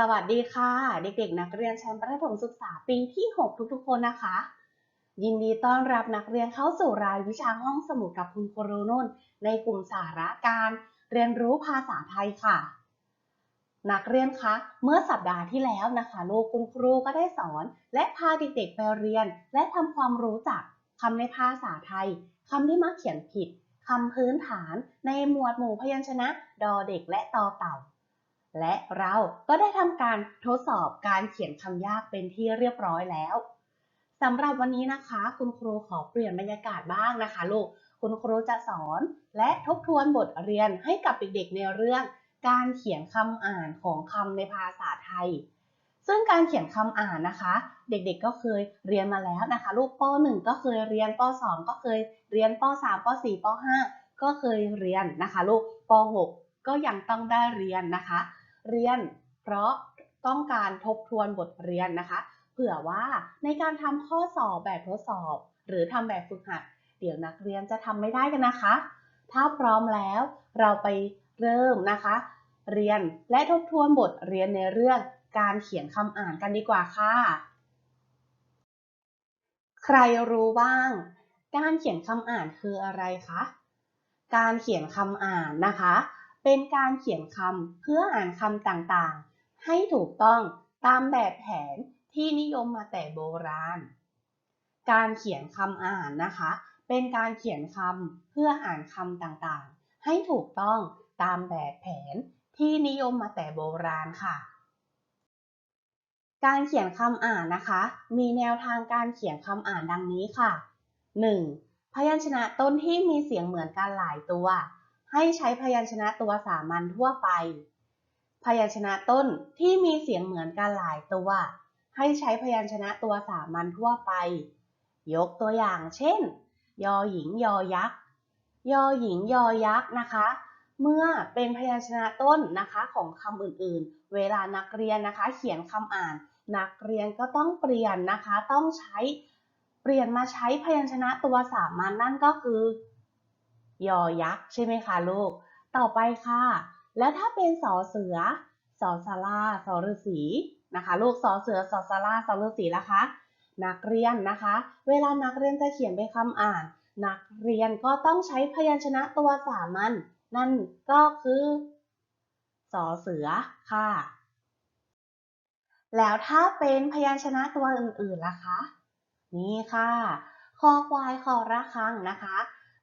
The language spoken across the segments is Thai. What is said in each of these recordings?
สวัสดีค่ะ เด็กๆ นักเรียนชั้นประถมศึกษาปีที่ 6 ทุกๆ คนนะคะ ยินดีต้อนรับนักเรียนเข้าสู่รายวิชาห้องสมุดกับคุณครูนุ่น ในกลุ่มสาระการเรียนรู้ภาษาไทยค่ะ นักเรียนคะเมื่อสัปดาห์ที่แล้วนะคะลูกคุณครูก็ได้สอน และพาเด็กๆไปเรียน และทำความรู้จักคำในภาษาไทยคำที่มักเขียนผิดคำพื้นฐานในหมวดหมู่พยัญชนะ ดอเด็กและตอเต่า และเราก็ได้ทำการทดสอบการเขียนคำยากเป็นที่เรียบร้อยแล้วสำหรับวันนี้นะคะ คุณครูขอเปลี่ยนบรรยากาศบ้างนะคะลูกคุณครูจะสอนและทบทวนบทเรียนให้กับเด็กๆในเรื่อง การเขียนคำอ่านของคำในภาษาไทย ซึ่งการเขียนคำอ่านนะคะ เด็กๆก็เคยเรียนมาแล้วนะคะ ลูกป .1 ก็เคยเรียนป .2 ก็เคยเรียนป .3 ป .4 ป .5 ก็เคยเรียนนะคะ ลูกป .6 ก็ยังต้องได้เรียนนะคะ เรียน เพราะต้องการทบทวนบทเรียนนะคะ เผื่อว่าในการทำข้อสอบแบบทดสอบ หรือทำแบบฝึกหัด เดี๋ยวนักเรียนจะทำไม่ได้กันนะคะ ถ้าพร้อมแล้วเราไปเริ่มนะคะ เรียนและทบทวนบทเรียนในเรื่องการเขียนคำอ่านกันดีกว่าค่ะ ใครรู้บ้าง การเขียนคำอ่านคืออะไรคะ การเขียนคำอ่านนะคะ เป็นการเขียนคำเพื่ออ่านคำต่างๆ ให้ถูกต้องตามแบบแผนที่นิยมมาแต่โบราณ การเขียนคำอ่านนะคะ เป็นการเขียนคำเพื่ออ่านคำต่างๆ ให้ถูกต้องตามแบบแผนที่นิยมมาแต่โบราณค่ะ การเขียนคำอ่านนะคะ มีแนวทางการเขียนคำอ่านดังนี้ค่ะ 1. พยัญชนะต้นที่มีเสียงเหมือนกันหลายตัว ให้ใช้พยัญชนะตัวสามัญทั่วไป พยัญชนะต้นที่มีเสียงเหมือนกันหลายตัว ให้ใช้พยัญชนะตัวสามัญทั่วไป ยกตัวอย่างเช่น ยอหญิงยอยักษ์ ยอหญิงยอยักษ์นะคะ เมื่อเป็นพยัญชนะต้นนะคะของคำอื่นๆ เวลานักเรียนนะคะ เขียนคำอ่าน นักเรียนก็ต้องเปลี่ยนนะคะ ต้องใช้เปลี่ยนมาใช้พยัญชนะตัวสามัญนนั่นก็คือ ยอยักษ์ใช่ไหมคะลูก ต่อไปค่ะ แล้วถ้าเป็นสอเสือสอสาราสอฤาษีนะคะ ลูกสอเสือสอสาราสอฤาษีนะคะ นักเรียนนะคะ เวลานักเรียนจะเขียนเป็นคำอ่าน นักเรียนก็ต้องใช้พยัญชนะตัวสามัญนั่นก็คือสอเสือค่ะ แล้วถ้าเป็นพยัญชนะตัวอื่นๆล่ะคะ นี่ค่ะ คอควายคอระฆังนะคะ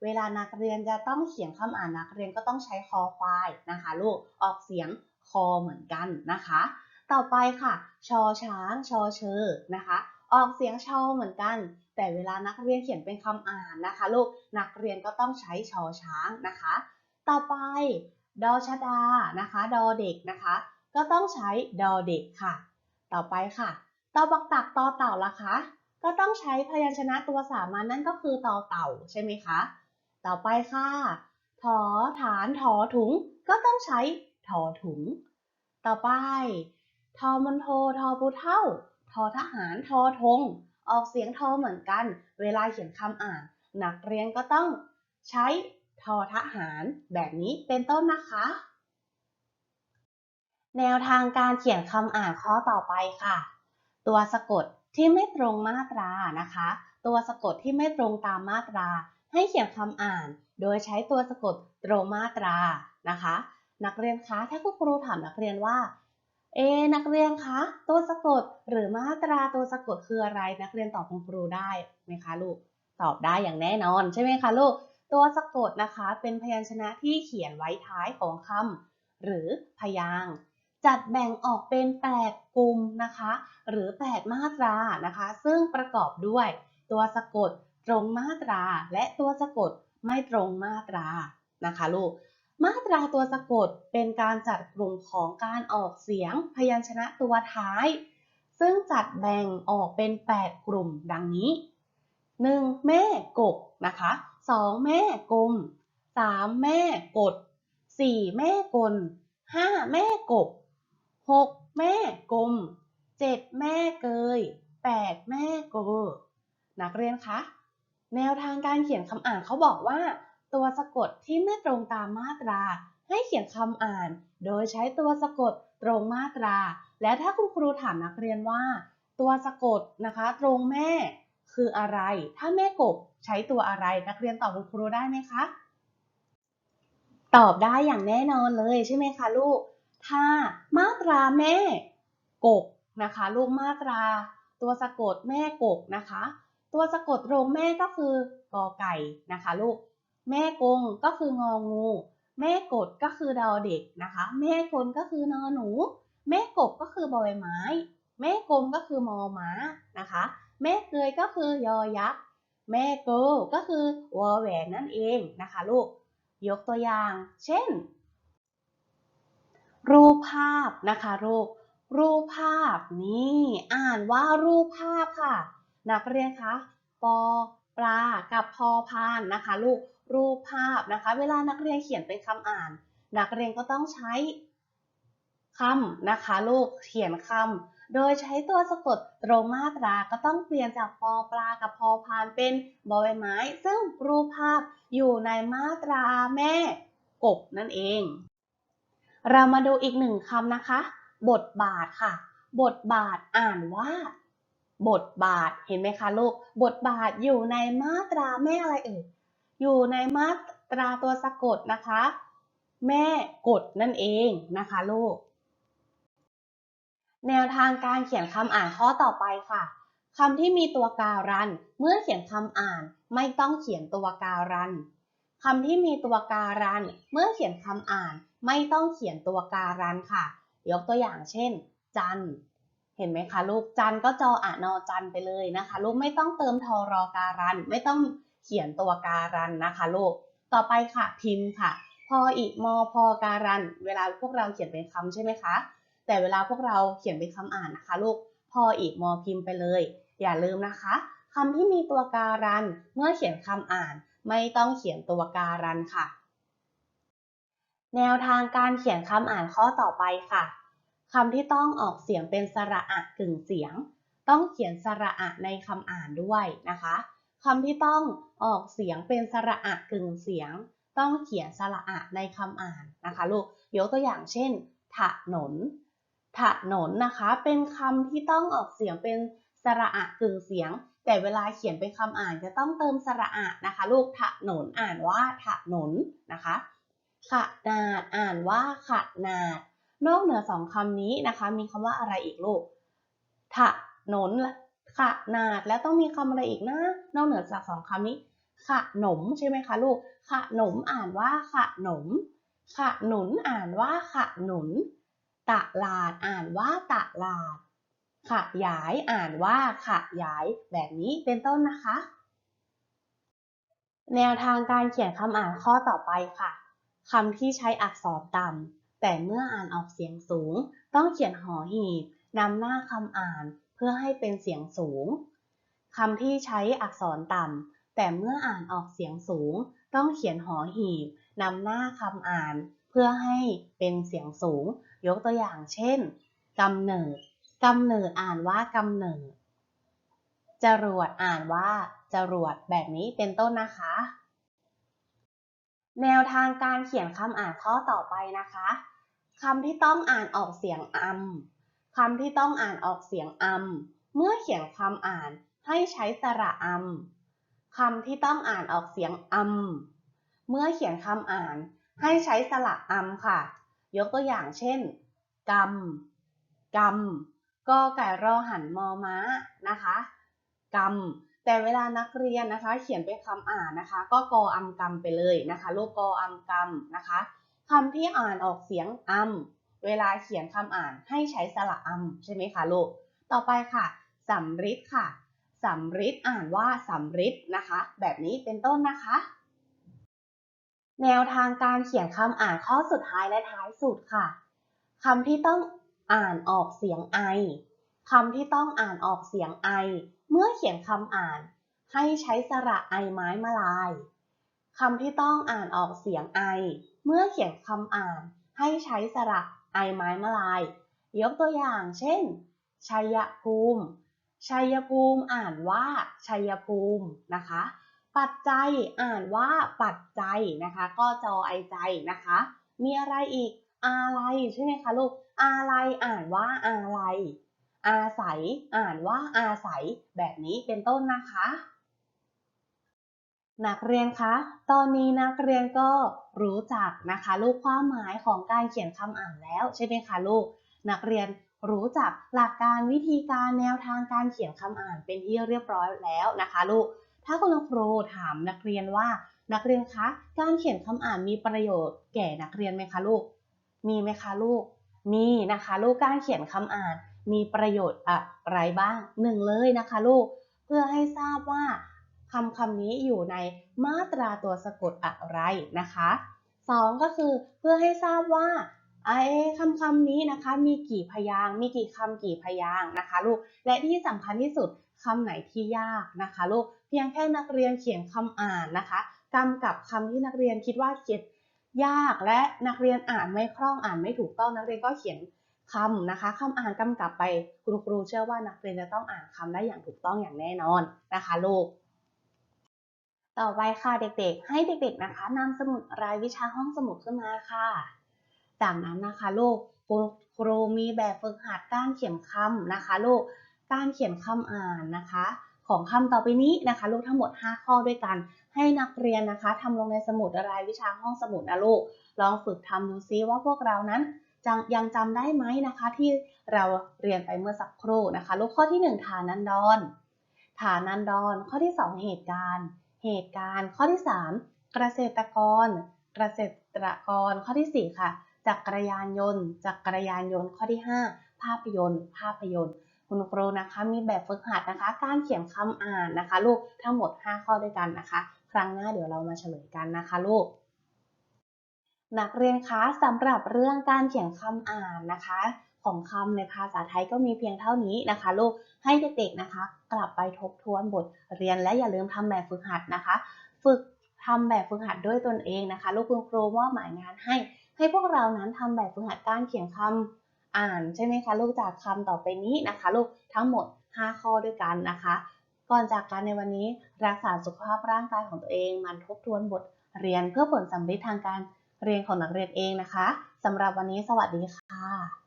เวลานักเรียนจะต้องเขียนคำอ่านนักเรียนก็ต้องใช้คอควายนะคะลูกออกเสียงคอเหมือนกันนะคะ ต่อไปค่ะ ชอช้างชอเชอนะคะ ออกเสียงชอเหมือนกัน แต่เวลานักเรียนเขียนเป็นคำอ่านนะคะ ลูกนักเรียนก็ต้องใช้ชอช้างนะคะ ต่อไปดอชดานะคะ ดอเด็กนะคะ ก็ต้องใช้ดอเด็กค่ะ ต่อไปค่ะตอบักตักตอเต่าล่ะคะ ก็ต้องใช้พยัญชนะตัวสามัญนั่นก็คือตอเต่าใช่ไหมคะ ต่อไปค่ะถอฐานถอถุงก็ต้องใช้ถอถุง ต่อไปทอมนโททอปูเท่าทอทหารทอธงออกเสียงทอเหมือนกัน เวลาเขียนคำอ่าน นักเรียนก็ต้องใช้ทอทหารแบบนี้เป็นต้นนะคะ แนวทางการเขียนคำอ่านข้อต่อไปค่ะ ตัวสะกดที่ไม่ตรงมาตรานะคะ ตัวสะกดที่ไม่ตรงตามมาตรา ให้เขียนคำอ่าน โดยใช้ตัวสะกดตรมาตรานะคะ นักเรียนคะถ้าคุณครูถามนักเรียนว่า เอ นักเรียนคะ ตัวสะกดหรือมาตราตัวสะกดคืออะไร นักเรียนตอบคุณครูได้ไหมคะลูก ตอบได้อย่างแน่นอนใช่ไหมคะลูก ตัวสะกดนะคะเป็นพยัญชนะที่เขียนไว้ท้ายของคำหรือพยางจัดแบ่งออกเป็น8กลุ่มนะคะ หรือ 8 มาตรานะคะ ซึ่งประกอบด้วยตัวสะกด ตรงมาตรา และตัวสะกดไม่ตรงมาตรานะคะลูก มาตราตัวสะกดเป็นการจัดกลุ่มของการออกเสียงพยัญชนะตัวท้าย ซึ่งจัดแบ่งออกเป็น 8 กลุ่มดังนี้ 1. แม่กบนะคะ 2. แม่กลม 3. แม่กด 4. แม่กล 5. แม่กบ 6. แม่กลม 7. แม่เกย 8. แม่เกอนักเรียนคะ แนวทางการเขียนคำอ่านเขาบอกว่า ตัวสะกดที่ไม่ตรงตามมาตรา ให้เขียนคำอ่าน โดยใช้ตัวสะกดตรงมาตรา และถ้าคุณครูถามนักเรียนว่า ตัวสะกดนะคะตรงแม่ คืออะไร ถ้าแม่กบใช้ตัวอะไรนักเรียนตอบคุณครูได้ไหมคะตอบได้อย่างแน่นอนเลยใช่ไหมคะลูก ถ้ามาตราแม่กบนะคะ ลูกมาตรา ตัวสะกดแม่กบนะคะ ตัวสะกดตรงแม่ก็คือกอไก่นะคะลูก แม่กงก็คืององู แม่กดก็คือดอเด็กนะคะ แม่กลก็คือนอหนู แม่กบก็คือบอใบไม้ แม่กลมก็คือมอม้านะคะ แม่เกยก็คือยอยักษ์ แม่โกก็คือวอแหวนนั่นเองนะคะลูก ยกตัวอย่าง เช่น รูปภาพนะคะลูกรูปภาพนี่อ่านว่ารูปภาพค่ะ นักเรียนคะปอปลากับพอพานนะคะ ลูกรูปภาพนะคะ เวลานักเรียนเขียนเป็นคำอ่าน นักเรียนก็ต้องใช้คำนะคะ ลูกเขียนคำโดยใช้ตัวสะกดตรงมาตราก็ต้องเปลี่ยนจากปอปลากับพอพานเป็นบอใบไม้ ซึ่งรูปภาพอยู่ในมาตราแม่กบนั่นเอง เรามาดูอีกหนึ่งคำนะคะ บทบาทค่ะ บทบาทอ่านว่า บทบาทเห็นไหมคะลูก บทบาทอยู่ในมาตราแม่อะไรเอ่ยอยู่ในมาตราตัวสะกดนะคะ แม่กดนั่นเองนะคะลูก แนวทางการเขียนคำอ่านข้อต่อไปค่ะคำที่มีตัวการัน เมื่อเขียนคำอ่านไม่ต้องเขียนตัวการันคำที่มีตัวการัน เมื่อเขียนคำอ่านไม่ต้องเขียนตัวการันค่ะ ยกตัวอย่างเช่น จัน เห็นไหมคะลูกจันก็จออ่านอจันไปเลยนะคะ ลูกไม่ต้องเติมทอรอการัน ไม่ต้องเขียนตัวการันนะคะลูกต่อไปค่ะพิมพ์ค่ะ พออีมอพอการัน เวลาพวกเราเขียนเป็นคำใช่ไหมคะ แต่เวลาพวกเราเขียนเป็นคำอ่านนะคะ ลูกพออีมอพิมพ์ไปเลย อย่าลืมนะคะคำที่มีตัวการัน เมื่อเขียนคำอ่าน ไม่ต้องเขียนตัวการันค่ะ แนวทางการเขียนคำอ่านข้อต่อไปค่ะ คำที่ต้องออกเสียงเป็นสระอะกึ่งเสียง ต้องเขียนสระอะในคำอ่านด้วยนะคะคำที่ต้องออกเสียงเป็นสระอะกึ่งเสียง ต้องเขียนสระอะในคำอ่านนะคะลูกยกตัวอย่างเช่น ถนน ถนนนะคะ เป็นคำที่ต้องออกเสียงเป็นสระอะกึ่งเสียง แต่เวลาเขียนเป็นคำอ่านจะต้องเติมสระอะนะคะ ลูกถนนอ่านว่าถนนนะคะขนาดอ่านว่าขนาด นอกเหนือสองคำนี้นะคะ มีคำว่าอะไรอีกลูกถนนขนาดแล้วต้องมีคำอะไรอีกนะ นอกเหนือจากสองคำนี้ ขนมใช่ไหมคะลูก ขนมอ่านว่าขนม ขหนุนอ่านว่าขหนุน ตลาดอ่านว่าตลาด ขยายอ่านว่าขยายแบบนี้เป็นต้นนะคะ แนวทางการเขียนคำอ่านข้อต่อไปค่ะคำที่ใช้อักษรต่ำ แต่เมื่ออ่านออกเสียงสูง ต้องเขียนหอหีบนำหน้าคำอ่านเพื่อให้เป็นเสียงสูงคำที่ใช้อักษรต่ำแต่เมื่ออ่านออกเสียงสูง ต้องเขียนหอหีบนำหน้าคำอ่าน เพื่อให้เป็นเสียงสูง ยกตัวอย่างเช่นกำเนิดกำเนิดอ่านว่ากำเนิดจรวดอ่านว่าจรวดแบบนี้เป็นต้นนะคะ แนวทางการเขียนคำอ่านข้อต่อไปนะคะ คำที่ต้องอ่านออกเสียงอำคำที่ต้องอ่านออกเสียงอำเมื่อเขียนคำอ่านให้ใช้สระอำคำที่ต้องอ่านออกเสียงอำเมื่อเขียนคำอ่านให้ใช้สระอำค่ะ ยกตัวอย่างเช่นกำกำกอไก่รอหันมอม้านะคะกำแต่เวลานักเรียนนะคะ เขียนเป็นคำอ่านนะคะ ก็กออำกำไปเลยนะคะ ลูกกออำกำนะคะ คำที่อ่านออกเสียงอำเวลาเขียนคำอ่านให้ใช้สระอำใช่ไหมคะลูก ต่อไปค่ะสำริดค่ะสำริดอ่านว่าสำริดนะคะ แบบนี้เป็นต้นนะคะ แนวทางการเขียนคำอ่านข้อสุดท้ายและท้ายสุดค่ะคำที่ต้องอ่านออกเสียงไอคำที่ต้องอ่านออกเสียงไอ เมื่อเขียนคำอ่าน ให้ใช้สระไอไม้มาลายคำที่ต้องอ่านออกเสียงไอ เมื่อเขียนคำอ่านให้ใช้สระไอไม้มาลาย ยกตัวอย่างเช่น ชัยภูมิ ชัยภูมิอ่านว่า ชัยภูมินะคะ ปัจจัยอ่านว่าปัจจัยนะคะ ก็จอไอใจนะคะ มีอะไรอีก อะไรใช่ไหมคะลูก อะไรอ่านว่าอะไร อาศัยอ่านว่าอาศัยแบบนี้เป็นต้นนะคะ นักเรียนคะ ตอนนี้นักเรียนก็รู้จักนะคะ ลูกความหมายของการเขียนคำอ่านแล้วใช่ไหมคะลูก นักเรียนรู้จักหลักการวิธีการแนวทางการเขียนคำอ่านเป็นที่เรียบร้อยแล้วนะคะลูก ถ้าคุณครูถามนักเรียนว่านักเรียนคะ การเขียนคำอ่านมีประโยชน์แก่นักเรียนไหมคะลูก มีไหมคะลูก มีนะคะลูกการเขียนคำอ่านมีประโยชน์อะไรบ้างหนึ่งเลยนะคะลูก เพื่อให้ทราบว่า คำคำนี้อยู่ในมาตราตัวสะกดอะไรนะคะสองก็คือเพื่อให้ทราบว่าไอ้คำคำนี้นะคะ มีกี่พยางมีกี่คำกี่พยางนะคะลูกและที่สำคัญที่สุดคำไหนที่ยากนะคะลูกเพียงแค่นักเรียนเขียนคำอ่านนะคะกำกับคำที่นักเรียนคิดว่าเขียนยากและนักเรียนอ่านไม่คล่องอ่านไม่ถูกต้องนักเรียนก็เขียนคำนะคะคำอ่านกำกับไปคุณครูเชื่อว่านักเรียนจะต้องอ่านคำได้อย่างถูกต้องอย่างแน่นอนนะคะลูก ต่อไปค่ะเด็กๆ ให้เด็กๆนะคะนำสมุดรายวิชาห้องสมุดขึ้นมาค่ะ จากนั้นนะคะลูกครูมีแบบฝึกหัดการเขียนคำนะคะลูกการเขียนคำอ่านนะคะ ของคำต่อไปนี้นะคะลูกทั้งหมด 5 ข้อด้วยกัน ให้นักเรียนนะคะทำลงในสมุดรายวิชาห้องสมุดนะลูกลองฝึกทำดูซิว่าพวกเรานั้นยังจำได้ไหมนะคะที่เราเรียนไปเมื่อสักครู่นะคะ ลูกข้อที่ 1 ฐานันดร ฐานันดร ข้อที่ 2 เหตุการณ์ เหตุการณ์ข้อที่ 3 เกษตรกร เกษตรกรข้อที่ 4 ค่ะจักรยานยนต์จักรยานยนต์ข้อที่ 5 ภาพยนตร์ ภาพยนตร์ คุณครูนะคะมีแบบฝึกหัดนะคะ การเขียนคำอ่านนะคะ ลูกทั้งหมด 5 ข้อด้วยกันนะคะ ครั้งหน้าเดี๋ยวเรามาเฉลยกันนะคะลูก นักเรียนคะสำหรับเรื่องการเขียนคำอ่านนะคะ ของคำในภาษาไทยก็มีเพียงเท่านี้นะคะลูกให้เด็กๆนะคะ กลับไปทบทวนบทเรียนและอย่าลืมทำแบบฝึกหัดนะคะ ฝึกทำแบบฝึกหัดด้วยตนเองนะคะ ลูกคุณครูมอบหมายงานให้ ให้พวกเรานั้นทำแบบฝึกหัดการเขียนคำอ่านใช่ไหมคะลูกจากคำต่อไปนี้นะคะ ลูกทั้งหมด 5 ข้อด้วยกันนะคะ ก่อนจากกันในวันนี้รักษาสุขภาพร่างกายของตัวเอง มันทบทวนบทเรียนเพื่อผลสำเร็จทางการเรียนของนักเรียนเองนะคะสำหรับวันนี้สวัสดีค่ะ